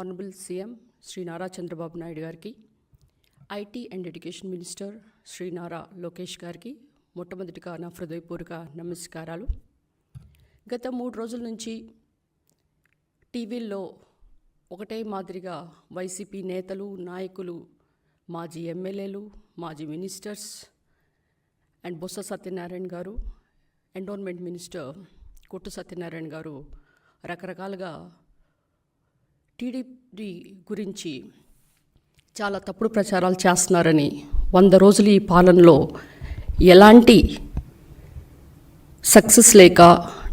Honourable CM Shri Nara Chandrababu Naidu గారికి IT and education minister Shri Nara Lokesh గారికి మొట్టమొదటిగా నా హృదయపూర్వక నమస్కారాలు. గత మూడు రోజుల నుంచి టీవీల్లో ఒకటే మాదిరిగా వైసీపీ నేతలు నాయకులు మాజీ ఎమ్మెల్యేలు మాజీ మినిస్టర్స్ అండ్ బొత్స సత్యనారాయణ గారు ఎండోన్మెంట్ మినిస్టర్ కొట్టు సత్యనారాయణ గారు రకరకాలుగా టీడీపీ గురించి చాలా తప్పుడు ప్రచారాలు చేస్తున్నారని వంద రోజులు ఈ పాలనలో ఎలాంటి సక్సెస్ లేక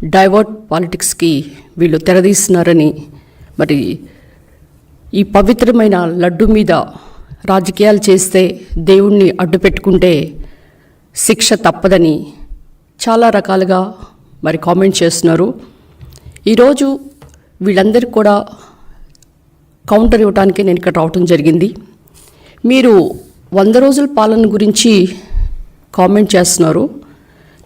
డైవర్ట్ పాలిటిక్స్కి వీళ్ళు తెరదీస్తున్నారని మరి ఈ పవిత్రమైన లడ్డు మీద రాజకీయాలు చేస్తే దేవుణ్ణి అడ్డు పెట్టుకుంటే శిక్ష తప్పదని చాలా రకాలుగా మరి కామెంట్ చేస్తున్నారు. ఈరోజు వీళ్ళందరికీ కూడా కౌంటర్ ఇవ్వడానికి నేను ఇక్కడ రావటం జరిగింది. మీరు వంద రోజుల పాలన గురించి కామెంట్ చేస్తున్నారు.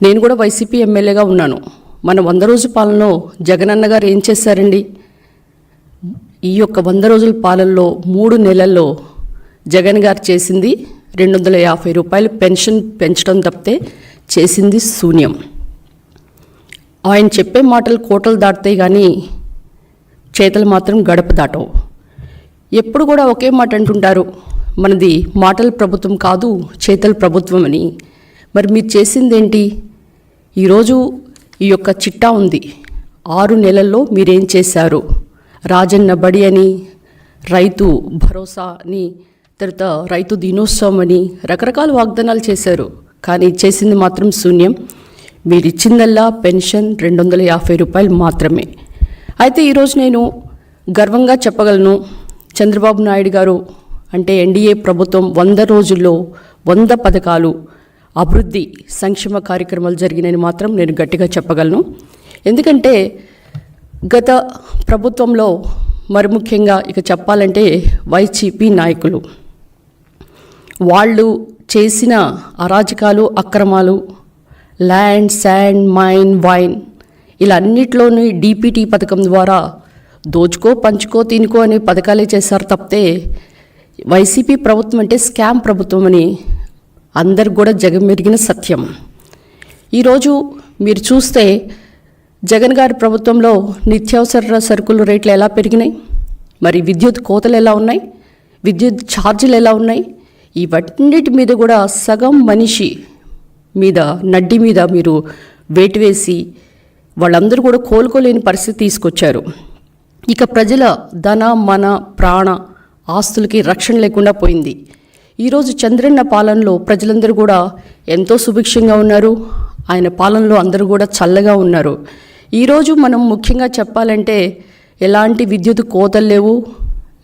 నేను కూడా వైసీపీ ఎమ్మెల్యేగా ఉన్నాను. మన వంద రోజుల పాలనలో జగనన్న గారు ఏం చేశారండి? ఈ యొక్క వంద రోజుల పాలనలో మూడు నెలల్లో జగన్ గారు చేసింది రెండు వందల యాభై రూపాయలు పెన్షన్ పెంచడం తప్పితే చేసింది శూన్యం. ఆయన చెప్పే మాటలు కోటలు దాటుతాయి కానీ చేతలు మాత్రం గడప దాటవు. ఎప్పుడు కూడా ఒకే మాట అంటుంటారు. మనది మాటల ప్రభుత్వం కాదు చేతల ప్రభుత్వం అని మరి మీరు చేసిందేంటి? ఈరోజు ఈ యొక్క చిట్టా ఉంది. ఆరు నెలల్లో మీరేం చేశారు? రాజన్న బడి అని రైతు భరోసా అని తర్వాత రైతు దినోత్సవం అని రకరకాల వాగ్దానాలు చేశారు. కానీ చేసింది మాత్రం శూన్యం. మీరు ఇచ్చిందల్లా పెన్షన్ రెండు వందల యాభై రూపాయలు మాత్రమే. అయితే ఈరోజు నేను గర్వంగా చెప్పగలను చంద్రబాబు నాయుడు గారు అంటే ఎన్డీఏ ప్రభుత్వం వంద రోజుల్లో వంద పథకాలు అభివృద్ధి సంక్షేమ కార్యక్రమాలు జరిగినని మాత్రం నేను గట్టిగా చెప్పగలను. ఎందుకంటే గత ప్రభుత్వంలో మరి ముఖ్యంగా ఇక చెప్పాలంటే వైసీపీ నాయకులు వాళ్ళు చేసిన అరాజకాలు అక్రమాలు ల్యాండ్ శాండ్ మైన్ వైన్ ఇలా అన్నిట్లోని డీపీటీ పథకం ద్వారా దోచుకో పంచుకో తినుకో అనే పథకాలే చేశారు తప్పితే వైసీపీ ప్రభుత్వం అంటే స్కామ్ ప్రభుత్వం అని అందరికి కూడా జగమెరిగిన సత్యం. ఈరోజు మీరు చూస్తే జగన్ గారి ప్రభుత్వంలో నిత్యావసర సరుకుల రేట్లు ఎలా పెరిగినాయి? మరి విద్యుత్ కోతలు ఎలా ఉన్నాయి? విద్యుత్ ఛార్జీలు ఎలా ఉన్నాయి? ఇవన్నిటి మీద కూడా సగం మనిషి మీద నడ్డి మీద మీరు వేటు వేసి వాళ్ళందరూ కూడా కోలుకోలేని పరిస్థితి తీసుకొచ్చారు. ఇక ప్రజల ధన మన ప్రాణ ఆస్తులకి రక్షణ లేకుండా పోయింది. ఈరోజు చంద్రన్న పాలనలో ప్రజలందరూ కూడా ఎంతో సుభిక్షంగా ఉన్నారు. ఆయన పాలనలో అందరూ కూడా చల్లగా ఉన్నారు. ఈరోజు మనం ముఖ్యంగా చెప్పాలంటే ఎలాంటి విద్యుత్ కోతలు లేవు.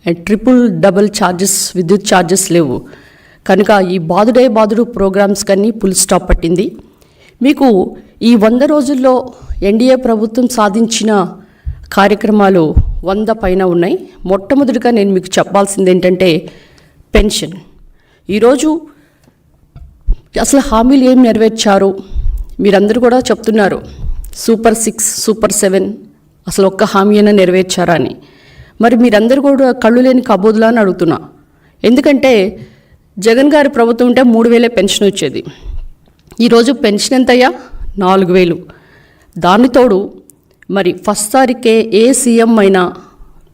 ట్రిపుల్ డబుల్ ఛార్జెస్ విద్యుత్ ఛార్జెస్ లేవు. కనుక ఈ బాదుడే బాదుడు ప్రోగ్రామ్స్ కన్నీ ఫుల్ స్టాప్ పట్టింది. మీకు ఈ వంద రోజుల్లో ఎన్డీఏ ప్రభుత్వం సాధించిన కార్యక్రమాలు వంద పైన ఉన్నాయి. మొట్టమొదటిగా నేను మీకు చెప్పాల్సింది ఏంటంటే పెన్షన్. ఈరోజు అసలు హామీలు ఏం నెరవేర్చారు? మీరందరూ కూడా చెప్తున్నారు సూపర్ సిక్స్ సూపర్ సెవెన్ అసలు ఒక్క హామీ అయినా నెరవేర్చారా అని. మరి మీరందరూ కూడా కళ్ళు లేని కబోదులా అని అడుగుతున్నా. ఎందుకంటే జగన్ గారి ప్రభుత్వం ఉంటే మూడు వేలే పెన్షన్ వచ్చేది. ఈరోజు పెన్షన్ ఎంతయ్యా? నాలుగు వేలు. దానితోడు మరి ఫస్ట్ తారీఖే ఏ సీఎం అయినా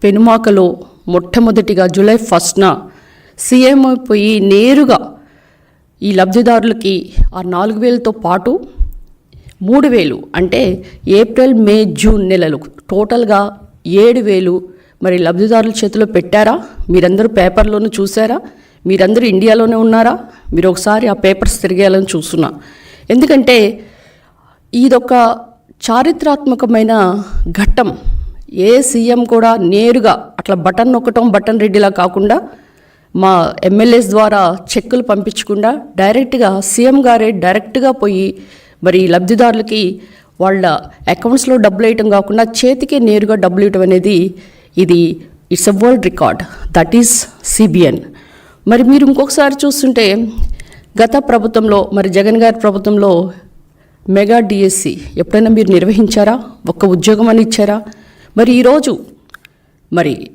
పెనుమాకలో మొట్టమొదటిగా జూలై ఫస్ట్న సీఎం అయిపోయి నేరుగా ఈ లబ్ధిదారులకి ఆ నాలుగు వేలతో పాటు మూడు వేలు అంటే ఏప్రిల్ మే జూన్ నెలలు టోటల్గా ఏడు వేలు మరి లబ్ధిదారుల చేతిలో పెట్టారా? మీరందరూ పేపర్లోనూ చూసారా మీరందరూ ఇండియాలోనే ఉన్నారా? మీరు ఒకసారి ఆ పేపర్స్ తిరిగేయాలని చూస్తున్నా. ఎందుకంటే ఇదొక చారిత్రాత్మకమైన ఘట్టం. ఏ సీఎం కూడా నేరుగా అట్లా బటన్ నొక్కటం బటన్ రెడ్డిలా కాకుండా మా ఎమ్మెల్యేస్ ద్వారా చెక్కులు పంపించకుండా డైరెక్ట్గా సీఎం గారే డైరెక్ట్గా పోయి మరి లబ్ధిదారులకి వాళ్ళ అకౌంట్స్లో డబ్బులు వేయటం కాకుండా చేతికే నేరుగా డబ్బులు ఇవ్వటం అనేది ఇది it's a world record. That is CBN. మరి మీరు ఇంకొకసారి చూస్తుంటే గత ప్రభుత్వంలో మరి జగన్ గారి ప్రభుత్వంలో మెగా డిఎస్సి ఎప్పుడైనా మీరు నిర్వహించారా? ఒక్క ఉద్యోగం అని ఇచ్చారా? మరి ఈరోజు మరి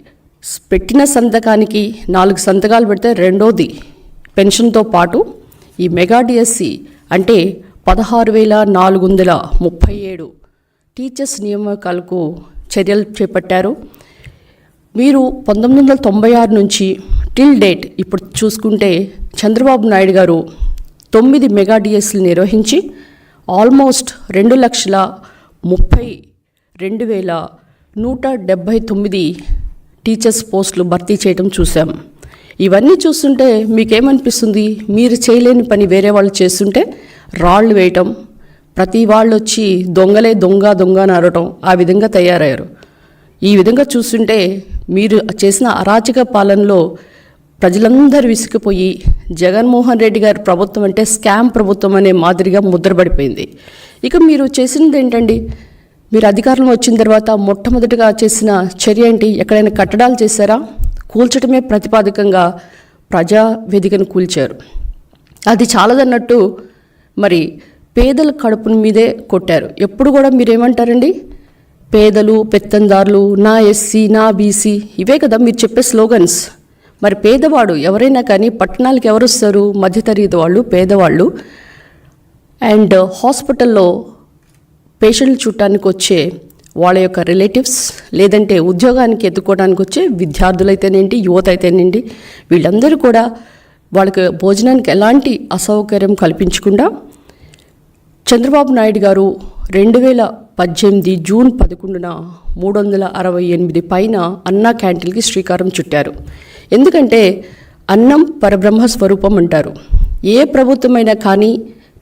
పెట్టిన సంతకానికి నాలుగు సంతకాలు పెడితే రెండోది పెన్షన్తో పాటు ఈ మెగా డిఎస్సి అంటే పదహారు వేల నాలుగు వందల ముప్పై ఏడు టీచర్స్ నియామకాలకు చర్యలు చేపట్టారు. మీరు పంతొమ్మిది వందల తొంభై ఆరు నుంచి టిల్ డేట్ ఇప్పుడు చూసుకుంటే చంద్రబాబు నాయుడు గారు తొమ్మిది మెగా డిఎస్లు నిర్వహించి ఆల్మోస్ట్ రెండు లక్షల ముప్పై రెండు వేల నూట డెబ్భై తొమ్మిది టీచర్స్ పోస్టులు భర్తీ చేయడం చూసాం ఇవన్నీ చూస్తుంటే మీకేమనిపిస్తుంది? మీరు చేయలేని పని వేరే వాళ్ళు చేస్తుంటే రాళ్ళు వేయటం ప్రతి వాళ్ళు వచ్చి దొంగలే దొంగ దొంగ అని అరవటం ఆ విధంగా తయారయ్యారు. ఈ విధంగా చూస్తుంటే మీరు చేసిన అరాచక పాలనలో ప్రజలందరూ విసిగిపోయి జగన్మోహన్ రెడ్డి గారి ప్రభుత్వం అంటే స్కామ్ ప్రభుత్వం అనే మాదిరిగా ముద్రపడిపోయింది ఇక మీరు చేసినది ఏంటండి? మీరు అధికారంలో వచ్చిన తర్వాత మొట్టమొదటిగా చేసిన చర్య ఏంటి? ఎక్కడైనా కట్టడాలు చేశారా? కూల్చడమే ప్రతిపాదకంగా ప్రజా వేదికను కూల్చారు. అది చాలదన్నట్టు మరి పేదల కడుపుని మీదే కొట్టారు. ఎప్పుడు కూడా మీరేమంటారండి? పేదలు పెత్తందారులు నా ఎస్సీ నా బీసీ ఇవే కదా మీరు చెప్పే స్లోగన్స్. మరి పేదవాడు ఎవరైనా కానీ పట్టణాలకు ఎవరు వస్తారు? మధ్యతరగతి వాళ్ళు పేదవాళ్ళు. అండ్ హాస్పిటల్లో పేషెంట్లు చూడటానికి వచ్చే వాళ్ళ యొక్క రిలేటివ్స్ లేదంటే ఉద్యోగానికి ఎత్తుకోవడానికి వచ్చే విద్యార్థులైతేనేంటి యువత అయితేనేంటి వీళ్ళందరూ కూడా వాళ్ళకి భోజనానికి ఎలాంటి అసౌకర్యం కల్పించకుండా చంద్రబాబు నాయుడు గారు రెండు వేల పద్దెనిమిది జూన్ పదకొండున మూడు వందల అరవై ఎనిమిది పైన అన్నా క్యాంటీన్కి శ్రీకారం చుట్టారు. ఎందుకంటే అన్నం పరబ్రహ్మ స్వరూపం అంటారు. ఏ ప్రభుత్వమైనా కానీ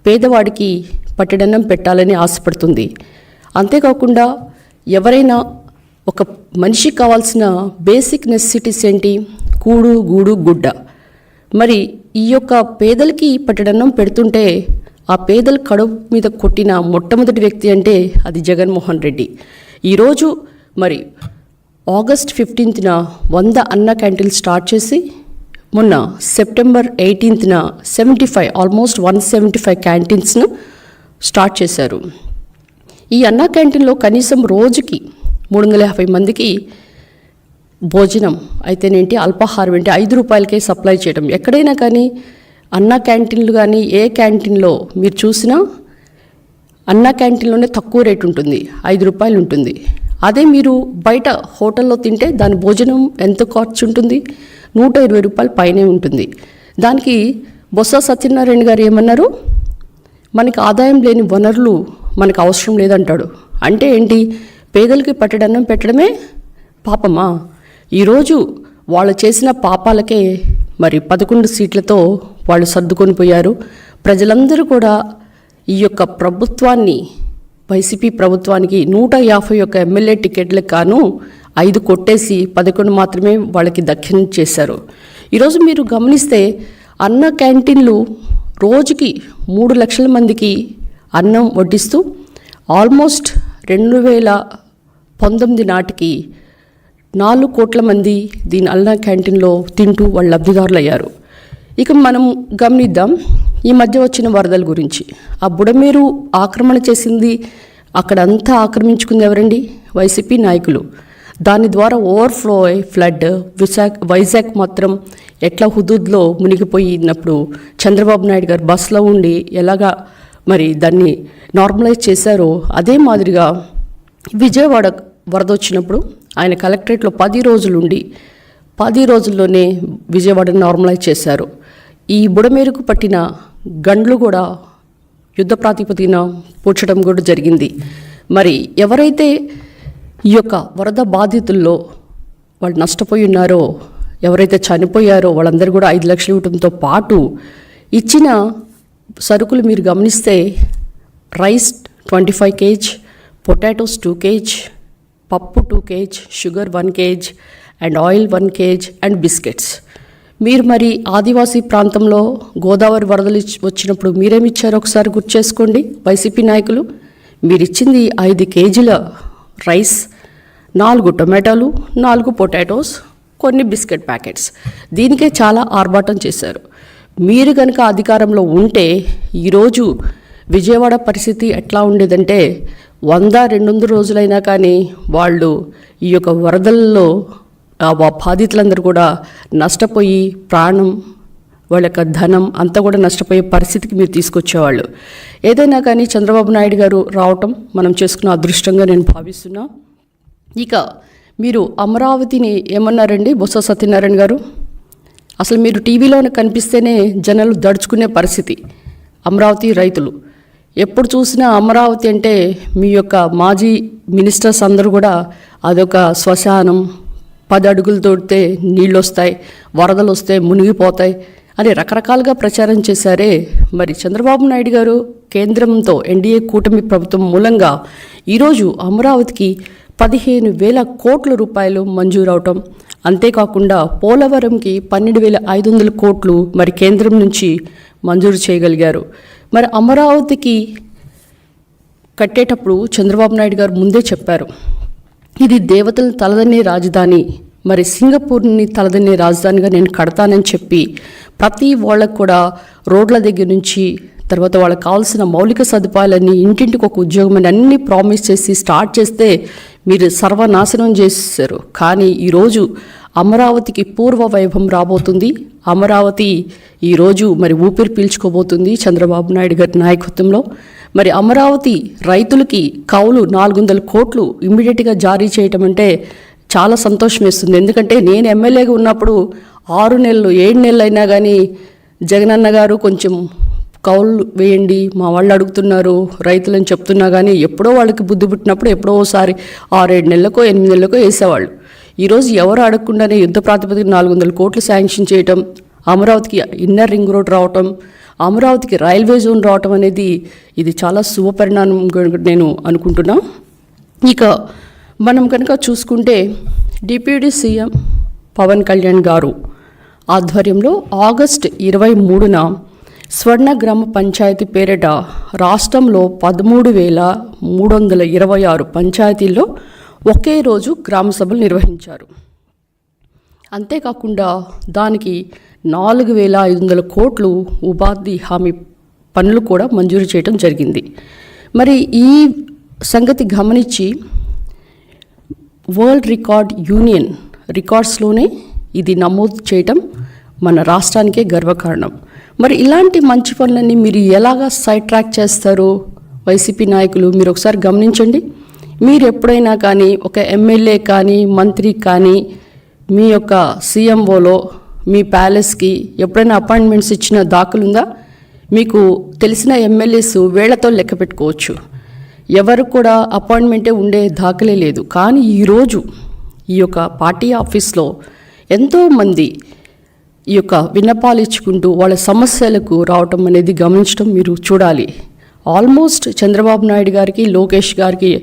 పేదవాడికి పట్టడన్నం పెట్టాలని ఆశపడుతుంది. అంతేకాకుండా ఎవరైనా ఒక మనిషికి కావాల్సిన బేసిక్ నెసెసిటీస్ ఏంటి? కూడు గూడు గుడ్డ. మరి ఈ యొక్క పేదలకి పట్టడన్నం పెడుతుంటే ఆ పేదల కడుపు మీద కొట్టిన మొట్టమొదటి వ్యక్తి అంటే అది జగన్మోహన్ రెడ్డి. ఈరోజు మరి ఆగస్ట్ ఫిఫ్టీన్త్న వంద అన్న క్యాంటీన్లు స్టార్ట్ చేసి మొన్న September ఎయిటీన్త్న seventy five almost one seventy five క్యాంటీన్స్ను start చేశారు. ఈ అన్నా క్యాంటీన్లో కనీసం రోజుకి మూడు వందల యాభై మందికి భోజనం అయితేనేంటి అల్పాహారం ఏంటి ఐదు రూపాయలకే సప్లై చేయడం. ఎక్కడైనా కానీ అన్న క్యాంటీన్లు కానీ ఏ క్యాంటీన్లో మీరు చూసినా అన్న క్యాంటీన్లోనే తక్కువ రేట్ ఉంటుంది ఐదు రూపాయలు ఉంటుంది. అదే మీరు బయట హోటల్లో తింటే దాని భోజనం ఎంత ఖర్చు ఉంటుంది? నూట ఇరవై రూపాయలు పైనే ఉంటుంది. దానికి బొత్స సత్యనారాయణ గారు ఏమన్నారు? మనకి ఆదాయం లేని వనరులు మనకు అవసరం లేదంటాడు. అంటే ఏంటి? పేదలకి పట్టడన్నం పెట్టడమే పాపమా? ఈరోజు వాళ్ళు చేసిన పాపాలకే మరి పదకొండు సీట్లతో వాళ్ళు సర్దుకొని పోయారు. ప్రజలందరూ కూడా ఈ యొక్క ప్రభుత్వాన్ని వైసీపీ ప్రభుత్వానికి నూట యాభై ఒక్క ఎమ్మెల్యే టికెట్లకు గాను ఐదు కొట్టేసి పదకొండు మాత్రమే వాళ్ళకి దఖ్యం చేశారు. ఈరోజు మీరు గమనిస్తే అన్న క్యాంటీన్లు రోజుకి మూడు లక్షల మందికి అన్నం వడ్డిస్తూ ఆల్మోస్ట్ రెండు వేల పంతొమ్మిది నాటికి నాలుగు కోట్ల మంది దీని అన్న క్యాంటీన్లో తింటూ వాళ్ళు లబ్ధిదారులు అయ్యారు ఇక మనం గమనిద్దాం ఈ మధ్య వచ్చిన వరదల గురించి. ఆ బుడమేరు ఆక్రమణ చేసింది అక్కడంతా ఆక్రమించుకుంది ఎవరండి? వైసీపీ నాయకులు. దాని ద్వారా ఓవర్ఫ్లో అయి ఫ్లడ్ విశాఖ వైజాగ్ మాత్రం ఎట్లా హుదూద్లో మునిగిపోయినప్పుడు చంద్రబాబు నాయుడు గారు బస్సులో ఉండి ఎలాగా మరి దాన్ని నార్మలైజ్ చేశారో అదే మాదిరిగా విజయవాడ వరద వచ్చినప్పుడు ఆయన కలెక్టరేట్లో పది రోజులుండి పది రోజుల్లోనే విజయవాడను నార్మలైజ్ చేశారు. ఈ బుడమేరుకు పట్టిన గండ్లు కూడా యుద్ధ ప్రాతిపదికన పూడ్చడం కూడా జరిగింది. మరి ఎవరైతే ఈ యొక్క వరద బాధితుల్లో వాళ్ళు నష్టపోయి ఉన్నారో ఎవరైతే చనిపోయారో వాళ్ళందరూ కూడా ఐదు లక్షలు ఇవ్వడంతో పాటు ఇచ్చిన సరుకులు మీరు గమనిస్తే rice twenty five kg potatoes two kg పప్పు two kg sugar one kg and oil one kg and biscuits. మీరు మరి ఆదివాసీ ప్రాంతంలో గోదావరి వరదలు వచ్చినప్పుడు మీరేమిచ్చారో ఒకసారి గుర్తు చేసుకోండి. వైసీపీ నాయకులు మీరిచ్చింది ఐదు కేజీల రైస్ నాలుగు టొమాటోలు నాలుగు పొటాటోస్ కొన్ని బిస్కెట్ ప్యాకెట్స్. దీనికే చాలా ఆర్భాటం చేశారు. మీరు కనుక అధికారంలో ఉంటే ఈరోజు విజయవాడ పరిస్థితి ఎట్లా ఉండేదంటే వంద రెండు వందల రోజులైనా కానీ వాళ్ళు ఈ యొక్క వరదల్లో బాధితులందరూ కూడా నష్టపోయి ప్రాణం వాళ్ళ యొక్క ధనం అంతా కూడా నష్టపోయే పరిస్థితికి మీరు తీసుకొచ్చేవాళ్ళు. ఏదైనా కానీ చంద్రబాబు నాయుడు గారు రావటం మనం చేసుకున్న అదృష్టంగా నేను భావిస్తున్నా. ఇక మీరు అమరావతిని ఏమన్నారండి? బొత్స సత్యనారాయణ గారు? అసలు మీరు టీవీలోనే కనిపిస్తేనే జనాలు దడుచుకునే పరిస్థితి. అమరావతి రైతులు. ఎప్పుడు చూసినా అమరావతి అంటే మీ యొక్క మాజీ మినిస్టర్స్ అందరూ కూడా అదొక శ్మశానం పది అడుగులు తోడితే నీళ్ళు వస్తాయి వరదలు వస్తే మునిగిపోతాయి అని రకరకాలుగా ప్రచారం చేశారే మరి చంద్రబాబు నాయుడు గారు. కేంద్రంతో ఎన్డీఏ కూటమి ప్రభుత్వం మూలంగా ఈరోజు అమరావతికి పదిహేను వేల కోట్ల రూపాయలు మంజూరవటం అంతేకాకుండా పోలవరంకి పన్నెండు వేల ఐదు వందల కోట్లు మరి కేంద్రం నుంచి మంజూరు చేయగలిగారు. మరి అమరావతికి కట్టేటప్పుడు చంద్రబాబు నాయుడు గారు ముందే చెప్పారు. ఇది దేవతలను తలదనే రాజధాని. మరి సింగపూర్ని తలదనే రాజధానిగా నేను కడతానని చెప్పి ప్రతి వాళ్ళకు కూడా రోడ్ల దగ్గర నుంచి తర్వాత వాళ్ళకి కావాల్సిన మౌలిక సదుపాయాలన్నీ ఇంటింటికి ఒక ఉద్యోగం అని అన్ని ప్రామిస్ చేసి స్టార్ట్ చేస్తే మీరు సర్వనాశనం చేశారు కానీ ఈరోజు అమరావతికి పూర్వ వైభవం రాబోతుంది. అమరావతి ఈరోజు మరి ఊపిరి పీల్చుకోబోతుంది చంద్రబాబు నాయుడు గారి నాయకత్వంలో. మరి అమరావతి రైతులకి కౌలు నాలుగు వందల కోట్లు ఇమ్మీడియట్గా జారీ చేయటం అంటే చాలా సంతోషం వేస్తుంది. ఎందుకంటే నేను ఎమ్మెల్యేగా ఉన్నప్పుడు ఆరు నెలలు ఏడు నెలలు అయినా కానీ జగనన్న గారు కొంచెం కౌలు వేయండి మా వాళ్ళు అడుగుతున్నారు రైతులని చెప్తున్నా కానీ ఎప్పుడో వాళ్ళకి బుద్ధి పుట్టినప్పుడు ఎప్పుడో ఒకసారి ఆరేడు నెలలకో ఎనిమిది నెలలకో వేసేవాళ్ళు. ఈరోజు ఎవరు అడగకుండానే యుద్ధ ప్రాతిపదిక నాలుగు వందల కోట్లు శాంక్షన్ చేయటం అమరావతికి ఇన్నర్ రింగ్ రోడ్ రావటం అమరావతికి రైల్వే జోన్ రావటం అనేది ఇది చాలా శుభపరిణామం నేను అనుకుంటున్నా. ఇక మనం కనుక చూసుకుంటే డిప్యూటీ సీఎం పవన్ కళ్యాణ్ గారు ఆధ్వర్యంలో ఆగస్ట్ ఇరవై మూడున స్వర్ణ గ్రామ పంచాయతీ పేరిట రాష్ట్రంలో పదమూడు వేల మూడు వందల ఇరవై ఆరు పంచాయతీల్లో ఒకే రోజు గ్రామ సభలు నిర్వహించారు. అంతేకాకుండా దానికి నాలుగు వేల ఐదు వందల కోట్లు ఉపాధి హామీ పనులు కూడా మంజూరు చేయడం జరిగింది. మరి ఈ సంగతి గమనించి వరల్డ్ రికార్డ్ యూనియన్ రికార్డ్స్లోనే ఇది నమోదు చేయటం మన రాష్ట్రానికే గర్వకారణం. మరి ఇలాంటి మంచి పనులన్నీ మీరు ఎలాగా సైడ్ ట్రాక్ చేస్తారు వైసీపీ నాయకులు మీరు ఒకసారి గమనించండి. మీరు ఎప్పుడైనా కానీ ఒక ఎమ్మెల్యే కానీ మంత్రి కానీ మీ యొక్క సీఎంఓలో మీ ప్యాలెస్కి ఎప్పుడైనా అపాయింట్మెంట్స్ ఇచ్చిన దాఖలుందా? మీకు తెలిసిన ఎమ్మెల్యేస్ వేళ్ళతో లెక్క పెట్టుకోవచ్చు. ఎవరు కూడా అపాయింట్మెంటే ఉండే దాఖలే లేదు. కానీ ఈరోజు ఈ యొక్క పార్టీ ఆఫీస్లో ఎంతోమంది ఈ యొక్క విన్నపాలు ఇచ్చుకుంటూ వాళ్ళ సమస్యలకు రావటం అనేది గమనించడం మీరు చూడాలి. ఆల్మోస్ట్ చంద్రబాబు నాయుడు గారికి లోకేష్ గారికి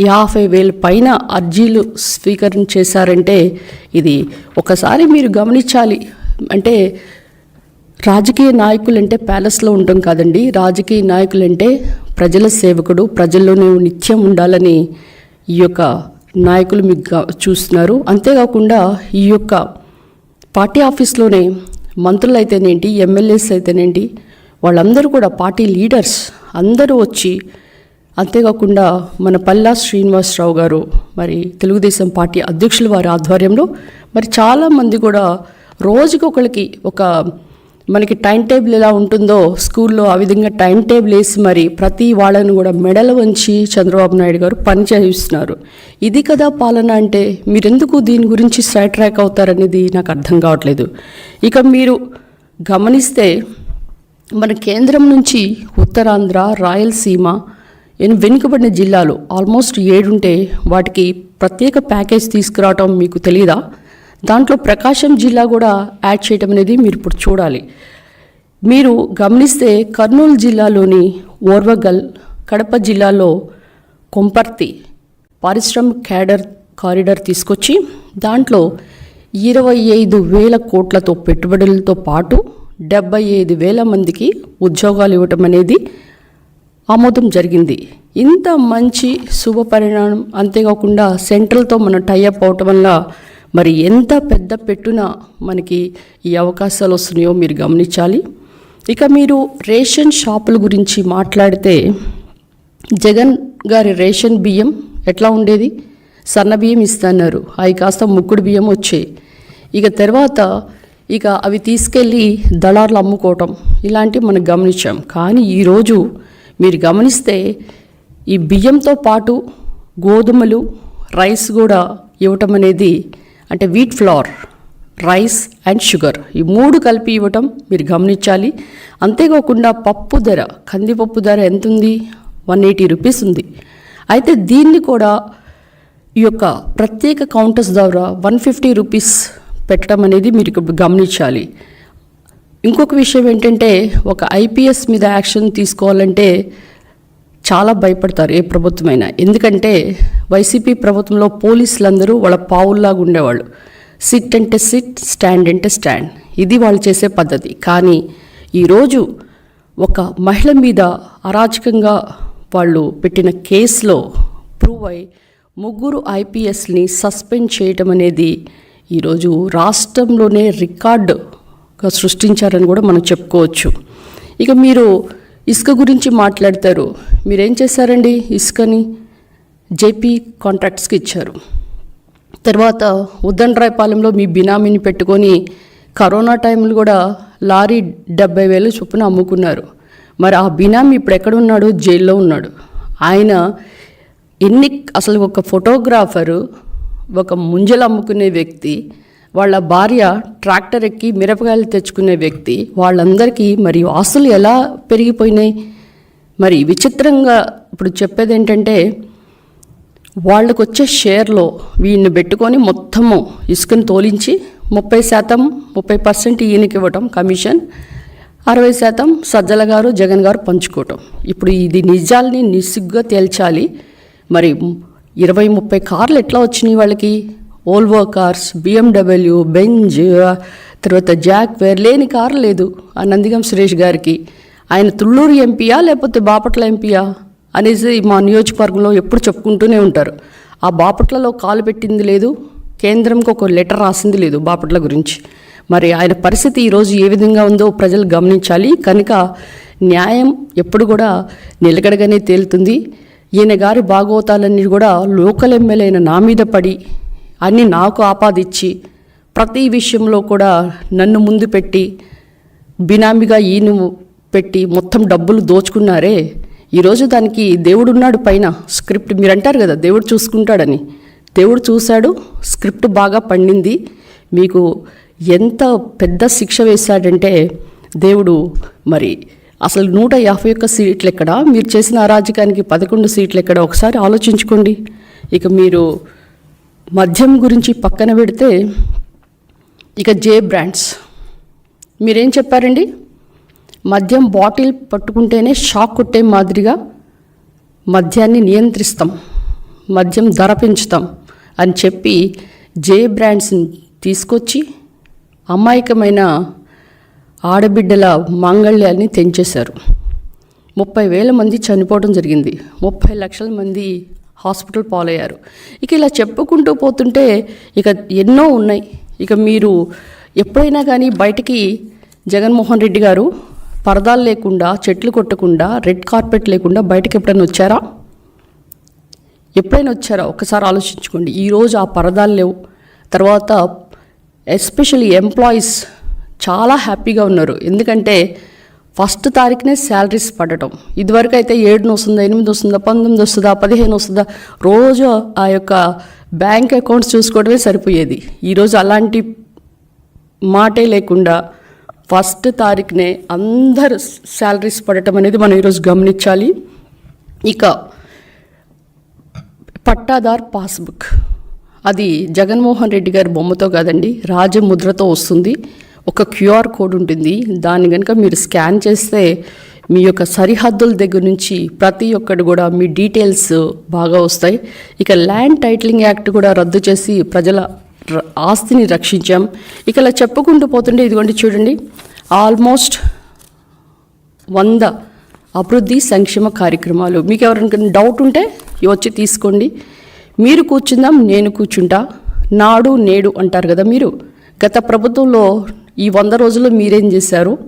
యాభై వేల పైన అర్జీలు స్వీకరణ చేశారంటే ఇది ఒకసారి మీరు గమనించాలి. అంటే రాజకీయ నాయకులంటే ప్యాలెస్లో ఉండటం కాదండి. రాజకీయ నాయకులంటే ప్రజల సేవకుడు ప్రజల్లోనే నిత్యం ఉండాలని ఈ యొక్క నాయకులు మీకు చూస్తున్నారు. అంతేకాకుండా ఈ యొక్క పార్టీ ఆఫీస్లోనే మంత్రులు అయితేనేంటి ఎమ్మెల్యేస్ అయితేనేంటి వాళ్ళందరూ కూడా పార్టీ లీడర్స్ అందరూ వచ్చి అంతేకాకుండా మన పల్లా శ్రీనివాసరావు గారు మరి తెలుగుదేశం పార్టీ అధ్యక్షుల వారి ఆధ్వర్యంలో మరి చాలామంది కూడా రోజుకి ఒకరికి ఒక మనకి టైం టేబుల్ ఎలా ఉంటుందో స్కూల్లో ఆ విధంగా టైం టేబుల్ వేసి మరి ప్రతి వాళ్ళను కూడా మెడలు వంచి చంద్రబాబు నాయుడు గారు పని చేయిస్తున్నారు. ఇది కదా పాలన అంటే మీరెందుకు దీని గురించి సైడ్ ట్రాక్ అవుతారనేది నాకు అర్థం కావట్లేదు. ఇక మీరు గమనిస్తే మన కేంద్రం నుంచి ఉత్తరాంధ్ర రాయలసీమ వెనుకబడిన జిల్లాలు ఆల్మోస్ట్ ఏడుంటే వాటికి ప్రత్యేక ప్యాకేజ్ తీసుకురావటం మీకు తెలియదా దాంట్లో ప్రకాశం జిల్లా కూడా యాడ్ చేయటం అనేది మీరు ఇప్పుడు చూడాలి. మీరు గమనిస్తే కర్నూలు జిల్లాలోని ఓర్వగల్ కడప జిల్లాలో కొంపర్తి పారిశ్రామిక క్యాడర్ కారిడార్ తీసుకొచ్చి దాంట్లో ఇరవై ఐదు వేల కోట్లతో పెట్టుబడులతో పాటు డెబ్బై ఐదు వేల మందికి ఉద్యోగాలు ఇవ్వటం అనేది ఆమోదం జరిగింది. ఇంత మంచి శుభ పరిణామం అంతేకాకుండా సెంట్రల్తో మనం టైఅప్ అవటం వల్ల మరి ఎంత పెద్ద పెట్టున మనకి ఈ అవకాశాలు వస్తున్నాయో మీరు గమనించాలి. ఇక మీరు రేషన్ షాపుల గురించి మాట్లాడితే జగన్ గారి రేషన్ బియ్యం ఎట్లా ఉండేది? సన్న బియ్యం ఇస్తున్నారు. అవి కాస్త ముక్కుడు బియ్యం వచ్చాయి ఇక తర్వాత ఇక అవి తీసుకెళ్ళి దళార్లు అమ్ముకోవటం ఇలాంటివి మనం గమనించాం. కానీ ఈరోజు మీరు గమనిస్తే ఈ బియ్యంతో పాటు గోధుమలు రైస్ కూడా ఇవ్వటం అనేది అంటే wheat flour rice and sugar ఈ మూడు కలిపి ఇవ్వటం మీరు గమనించాలి. అంతేకాకుండా పప్పు ధర కందిపప్పు ధర ఎంత ఉంది వన్ ఎయిటీ రూపీస్ ఉంది. అయితే దీన్ని కూడా ఈ యొక్క ప్రత్యేక కౌంటర్స్ ద్వారా వన్ ఫిఫ్టీ రూపీస్ పెట్టడం అనేది మీరు గమనించాలి. ఇంకొక విషయం ఏంటంటే ఒక ఐపీఎస్ మీద యాక్షన్ తీసుకోవాలంటే చాలా భయపడతారు ఏ ప్రభుత్వమైనా. ఎందుకంటే వైసీపీ ప్రభుత్వంలో పోలీసులందరూ వాళ్ళ పావుల్లాగా ఉండేవాళ్ళు. సిట్ అంటే సిట్ స్టాండ్ అంటే స్టాండ్. ఇది వాళ్ళు చేసే పద్ధతి. కానీ ఈరోజు ఒక మహిళ మీద అరాచకంగా వాళ్ళు పెట్టిన కేసులో ప్రూవ్ అయి ముగ్గురు ఐపీఎస్ని సస్పెండ్ చేయటం అనేది ఈరోజు రాష్ట్రంలోనే రికార్డు. సృష్టించారని కూడా మనం చెప్పుకోవచ్చు. ఇక మీరు ఇసుక గురించి మాట్లాడతారు. మీరేం చేశారండి ఇసుకని? జేపీ కాంట్రాక్ట్స్కి ఇచ్చారు. తర్వాత ఉద్దండ్రాయపాలెంలో మీ బినామీని పెట్టుకొని కరోనా టైంలో కూడా లారీ డెబ్బై వేలు చొప్పున అమ్ముకున్నారు. మరి ఆ బినామీ ఇప్పుడు ఎక్కడ ఉన్నాడో? జైల్లో ఉన్నాడు. ఆయన ఎన్ని అసలు ఒక ఫోటోగ్రాఫరు ఒక ముంజలు అమ్ముకునే వ్యక్తి వాళ్ళ భార్య ట్రాక్టర్ ఎక్కి మిరపకాయలు తెచ్చుకునే వ్యక్తి వాళ్ళందరికీ మరి ఆస్తులు ఎలా పెరిగిపోయినాయి? మరి విచిత్రంగా ఇప్పుడు చెప్పేది ఏంటంటే వాళ్ళకు వచ్చే షేర్లో వీడిని పెట్టుకొని మొత్తము ఇసుకను తోలించి ముప్పై శాతం ముప్పై పర్సెంట్ ఈయనకి ఇవ్వటం కమిషన్ అరవై శాతం సజ్జల గారు జగన్ గారు పంచుకోవటం. ఇప్పుడు ఇది నిజాల్ని నిస్సుగ్గా తేల్చాలి. మరి ఇరవై ముప్పై కార్లు ఎట్లా వచ్చినాయి వాళ్ళకి? ఓల్వో కార్స్ బిఎండబ్ల్యూ బెంజ్ తర్వాత జాక్ వేర్ లేని కారు లేదు. ఆ నందిగం సురేష్ గారికి. ఆయన తుళ్ళూరు ఎంపీయా లేకపోతే బాపట్ల ఎంపీయా అనేసి మా నియోజకవర్గంలో ఎప్పుడు చెప్పుకుంటూనే ఉంటారు. ఆ బాపట్లలో కాలు పెట్టింది లేదు. కేంద్రంకి ఒక లెటర్ రాసింది లేదు బాపట్ల గురించి. మరి ఆయన పరిస్థితి ఈరోజు ఏ విధంగా ఉందో ప్రజలు గమనించాలి. కనుక న్యాయం ఎప్పుడు కూడా నిలకడగానే తేలుతుంది. ఈయన గారి భాగవతాలన్నీ కూడా లోకల్ ఎమ్మెల్యే అయిన నా మీద పడి అన్నీ నాకు ఆపాదిచ్చి ప్రతి విషయంలో కూడా నన్ను ముందు పెట్టి బినామీగా ఈను పెట్టి మొత్తం డబ్బులు దోచుకున్నారే. ఈరోజు దానికి దేవుడున్నాడు పైన. స్క్రిప్ట్ మీరు అంటారు కదా దేవుడు చూసుకుంటాడని. దేవుడు చూశాడు స్క్రిప్ట్ బాగా పండింది. మీకు ఎంత పెద్ద శిక్ష వేశాడంటే దేవుడు మరి అసలు నూట యాభై ఒక్క సీట్లు ఎక్కడ? మీరు చేసిన అరాజకానికి పదకొండు సీట్లు ఎక్కడ? ఒకసారి ఆలోచించుకోండి. ఇక మీరు మద్యం గురించి పక్కన పెడితే ఇక జే బ్రాండ్స్. మీరేం చెప్పారండి? మద్యం బాటిల్ పట్టుకుంటేనే షాక్ కొట్టే మాదిరిగా మద్యాన్ని నియంత్రిస్తాం మద్యం ధర పెంచుతాం అని చెప్పి జే బ్రాండ్స్ని తీసుకొచ్చి అమాయకమైన ఆడబిడ్డల మాంగళ్యాన్ని తెంచేశారు. ముప్పై వేల మంది చనిపోవడం జరిగింది. ముప్పై లక్షల మంది హాస్పిటల్ పాలయ్యారు. ఇక ఇలా చెప్పుకుంటూ పోతుంటే ఇక ఎన్నో ఉన్నాయి. ఇక మీరు ఎప్పుడైనా కానీ బయటికి జగన్మోహన్ రెడ్డి గారు పరదాలు లేకుండా చెట్లు కొట్టకుండా రెడ్ కార్పెట్ లేకుండా బయటకు ఎప్పుడైనా వచ్చారా? ఎప్పుడైనా వచ్చారా? ఒకసారి ఆలోచించుకోండి. ఈరోజు ఆ పరదాలు లేవు. తర్వాత ఎస్పెషల్లీ ఎంప్లాయీస్ చాలా హ్యాపీగా ఉన్నారు. ఎందుకంటే ఫస్ట్ తారీఖునే శాలరీస్ పడటం. ఇదివరకు అయితే ఏడున వస్తుందా ఎనిమిది వస్తుందా పంతొమ్మిది వస్తుందా పదిహేను వస్తుందా రోజు ఆ యొక్క బ్యాంక్ అకౌంట్స్ చూసుకోవడమే సరిపోయేది. ఈరోజు అలాంటి మాటే లేకుండా ఫస్ట్ తారీఖునే అందరు శాలరీస్ పడటం అనేది మనం ఈరోజు గమనించాలి. ఇక పట్టాదార్ పాస్బుక్. అది జగన్మోహన్ రెడ్డి గారి బొమ్మతో కాదండి రాజముద్రతో వస్తుంది. ఒక క్యూఆర్ కోడ్ ఉంటుంది. దాన్ని కనుక మీరు స్కాన్ చేస్తే మీ యొక్క సరిహద్దుల దగ్గర నుంచి ప్రతి ఒక్కటి కూడా మీ డీటెయిల్స్ బాగా వస్తాయి. ఇక ల్యాండ్ టైటిలింగ్ యాక్ట్ కూడా రద్దు చేసి ప్రజల ర- ఆస్తిని రక్షించాం. ఇక ఇలా చెప్పుకుంటూ పోతుంటే ఇదిగోండి చూడండి. ఆల్మోస్ట్ వంద అభివృద్ధి సంక్షేమ కార్యక్రమాలు. మీకు ఎవరికైనా డౌట్ ఉంటే వచ్చి తీసుకోండి. మీరు కూర్చుందాం నేను కూర్చుంటా. నాడు నేడు అంటారు కదా మీరు. గత ప్రభుత్వంలో ఈ వంద రోజుల్లో మీరేం చేశారు?